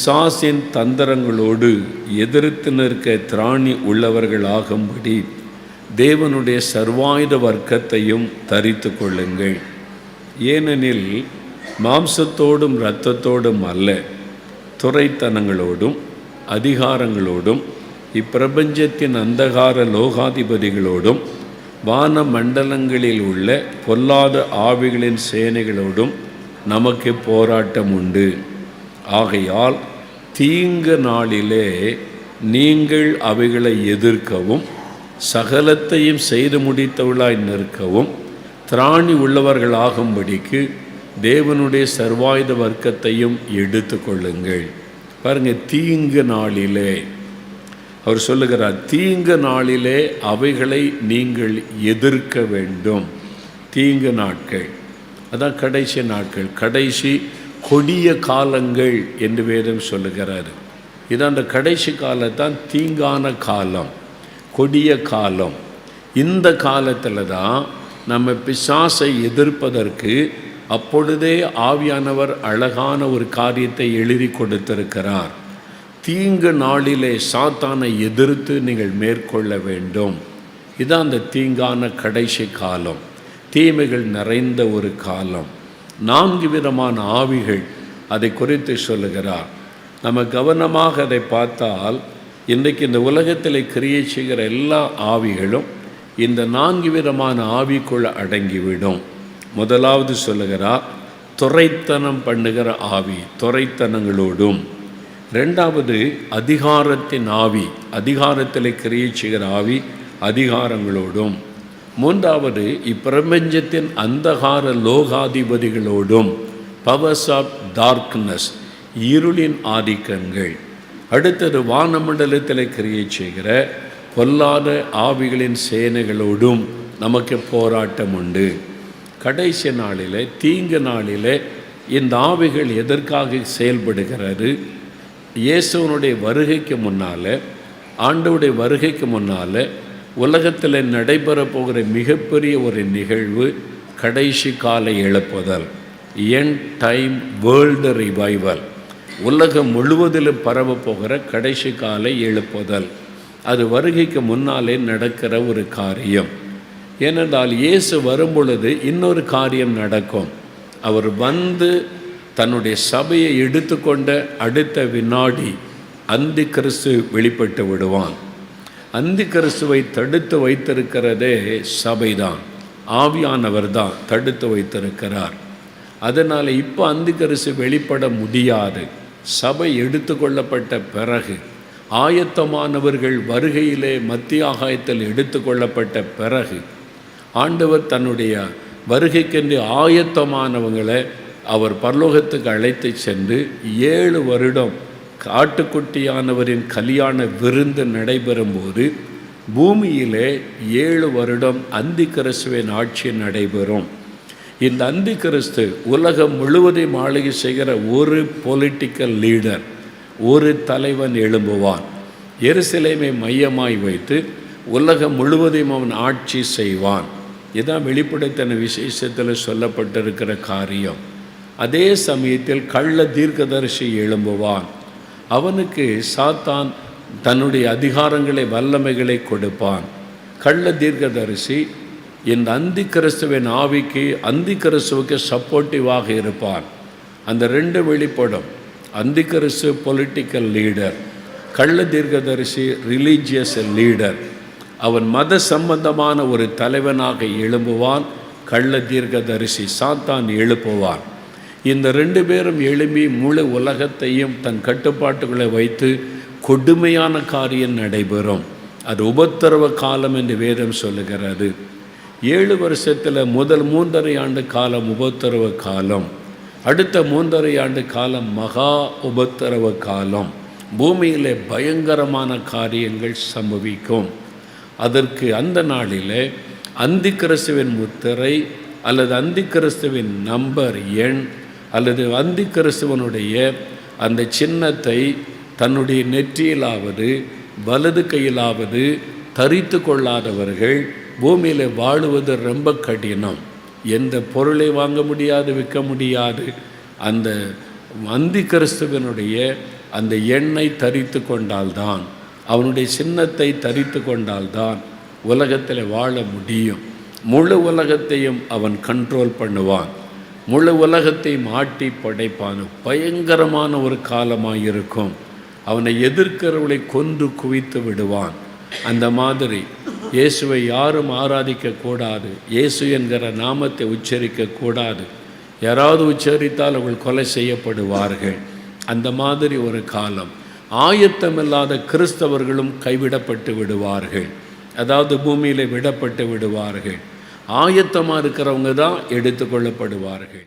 பிசாசின் தந்திரங்களோடு எதிர்த்து நிற்க திராணி உள்ளவர்களாகும்படி தேவனுடைய சர்வாயுத வர்க்கத்தையும் தரித்து கொள்ளுங்கள். ஏனெனில் மாம்சத்தோடும் இரத்தத்தோடும் அல்ல துறைத்தனங்களோடும் அதிகாரங்களோடும் இப்பிரபஞ்சத்தின் அந்தகார லோகாதிபதிகளோடும் வான மண்டலங்களில் உள்ள பொல்லாத ஆவிகளின் சேனைகளோடும் நமக்கு போராட்டம் உண்டு. ஆகையால் தீங்கு நாளிலே நீங்கள் அவைகளை எதிர்க்கவும் சகலத்தையும் செய்து முடித்தவளாய் நிற்கவும் திராணி உள்ளவர்களாகும்படிக்கு தேவனுடைய சர்வாயுத வர்க்கத்தையும் எடுத்து கொள்ளுங்கள். பாருங்கள் தீங்கு நாளிலே. அவர் சொல்லுகிறார் தீங்கு நாளிலே அவைகளை நீங்கள் எதிர்க்க வேண்டும். தீங்கு நாட்கள். அதான் கடைசி நாட்கள். கடைசி கொடிய காலங்கள் என்று வேதம் சொல்லுகிறார். இது அந்த கடைசி காலத்தான் தீங்கான காலம் கொடிய காலம். இந்த காலத்தில் தான் நம்ம பிசாசை எதிர்ப்பதற்கு அப்பொழுதே ஆவியானவர் அழகான ஒரு காரியத்தை எழுதி கொடுத்திருக்கிறார். தீங்கு நாளிலே சாத்தானை எதிர்த்து நீங்கள் மேற்கொள்ள வேண்டும். இதுதான் அந்த தீங்கான கடைசி காலம். தீமைகள் நிறைந்த ஒரு காலம். நான்கு விதமான ஆவிகள் அதை குறித்து சொல்லுகிறார். நம்ம கவனமாக அதை பார்த்தால் இன்றைக்கு இந்த உலகத்தில் கிரியை செய்கிற எல்லா ஆவிகளும் இந்த நான்கு விதமான ஆவிக்குள் அடங்கிவிடும். முதலாவது சொல்லுகிறார் துறைத்தனம் பண்ணுகிற ஆவி துறைத்தனங்களோடும். ரெண்டாவது அதிகாரத்தின் ஆவி அதிகாரத்தில் கிரியை செய்கிற ஆவி அதிகாரங்களோடும். மூன்றாவது இப்பிரபஞ்சத்தின் அந்தகார லோகாதிபதிகளோடும் பவர்ஸ் ஆஃப் டார்க்னஸ் இருளின் ஆதிக்கங்கள். அடுத்தது வானமண்டலத்தில் கிரியேட் செய்கிற பொல்லாத ஆவிகளின் சேனைகளோடும் நமக்கு போராட்டம் உண்டு. கடைசி நாளில் தீங்கு நாளில் இந்த ஆவிகள் எதற்காக செயல்படுகிறது? இயேசுவனுடைய வருகைக்கு முன்னால் ஆண்டவுடைய வருகைக்கு முன்னால் உலகத்தில் நடைபெற போகிற மிகப்பெரிய ஒரு நிகழ்வு கடைசி கால எழுப்புதல். என் டைம் வேர்ல்டு ரிவைவல் உலகம் முழுவதிலும் பரவ போகிற கடைசி கால எழுப்புதல். அது வருகைக்கு முன்னாலே நடக்கிற ஒரு காரியம். ஏனென்றால் இயேசு வரும்பொழுது இன்னொரு காரியம் நடக்கும். அவர் வந்து தன்னுடைய சபையை எடுத்துக்கொண்ட அடுத்த வினாடி அந்தி கிறிஸ்து வெளிப்பட்டு விடுவான். அந்தி கிறிஸ்துவை தடுத்து வைத்திருக்கிறதே சபைதான். ஆவியானவர் தான் தடுத்து வைத்திருக்கிறார். அதனால் இப்போ அந்தி கரிசு வெளிப்பட முடியாது. சபை எடுத்துக்கொள்ளப்பட்ட பிறகு ஆயத்தமானவர்கள் வருகையிலே மத்திய ஆகாயத்தில் எடுத்துக்கொள்ளப்பட்ட பிறகு ஆண்டவர் தன்னுடைய வருகைக்கென்று ஆயத்தமானவங்களை அவர் பரலோகத்துக்கு அழைத்து சென்று ஏழு வருடம் காட்டுக்குட்டியானவரின் கல்யாண விருந்து நடைபெறும்போது பூமியிலே ஏழு வருடம் அந்தி கிறிஸ்துவின் ஆட்சி நடைபெறும். இந்த அந்தி கிறிஸ்து உலகம் முழுவதையும் ஆளுகை செய்கிற ஒரு பொலிட்டிக்கல் லீடர் ஒரு தலைவன் எழும்புவான். எருசலேமை மையமாய் வைத்து உலகம் முழுவதையும் அவன் ஆட்சி செய்வான். இதான் வெளிப்படைத்தன விசேஷத்தில் சொல்லப்பட்டிருக்கிற காரியம். அதே சமயத்தில் கள்ள தீர்க்கதரிசி எழும்புவான். அவனுக்கு சாத்தான் தன்னுடைய அதிகாரங்களை வல்லமைகளை கொடுப்பான். கள்ள தீர்க்கதரிசி இந்த அந்தி கிறிஸ்துவின் ஆவிக்கு அந்தி கிறிஸ்துவுக்கு சப்போர்ட்டிவாக இருப்பான். அந்த ரெண்டு வெளிப்படும். அந்தி கிறிஸ்து பொலிட்டிக்கல் லீடர் கள்ள தீர்க்கதரிசி ரிலீஜியஸ் லீடர் அவன் மத சம்பந்தமான ஒரு தலைவனாக எழும்புவான். கள்ள தீர்க்கதரிசி சாத்தான் எழுப்புவான். இந்த ரெண்டு பேரும் எழும்பி முழு உலகத்தையும் தன் கட்டுப்பாட்டுகளை வைத்து கொடுமையான காரியம் நடைபெறும். அது உபத்திரவ காலம் என்று வேதம் சொல்லுகிறது. ஏழு வருஷத்தில் முதல் மூன்றரை ஆண்டு காலம் உபத்திரவ காலம். அடுத்த மூன்றரை ஆண்டு காலம் மகா உபத்திரவ காலம். பூமியிலே பயங்கரமான காரியங்கள் சம்பவிக்கும். அதற்கு அந்த நாளில் அந்தி கிறிஸ்துவின் முத்திரை அல்லது அந்தி கிறிஸ்துவின் நம்பர் எண் அல்லது அந்தி கிறிஸ்துவனுடைய அந்த சின்னத்தை தன்னுடைய நெற்றியிலாவது வலது கையிலாவது தரித்து கொள்ளாதவர்கள் பூமியில் வாழுவது ரொம்ப கடினம். எந்த பொருளை வாங்க முடியாது விற்க முடியாது. அந்த வந்தி கிறிஸ்துவனுடைய அந்த எண்ணை தரித்து கொண்டால்தான் அவனுடைய சின்னத்தை தரித்து கொண்டால்தான் உலகத்தில் வாழ முடியும். முழு உலகத்தையும் அவன் கண்ட்ரோல் பண்ணுவான். முழு உலகத்தை மாட்டி படைப்பான் பயங்கரமான ஒரு காலமாக இருக்கும் அவனை எதிர்க்கிறவளை கொன்று குவித்து விடுவான். அந்த மாதிரி இயேசுவை யாரும் ஆராதிக்கக்கூடாது இயேசு என்கிற நாமத்தை உச்சரிக்கக்கூடாது யாராவது உச்சரித்தால் அவள் கொலை செய்யப்படுவார்கள். அந்த மாதிரி ஒரு காலம். ஆயத்தமில்லாத கிறிஸ்தவர்களும் கைவிடப்பட்டு விடுவார்கள். அதாவது பூமியில் விடப்பட்டு விடுவார்கள். ஆயத்தமாக இருக்கிறவங்க தான் எடுத்துக்கொள்ளப்படுவார்கள்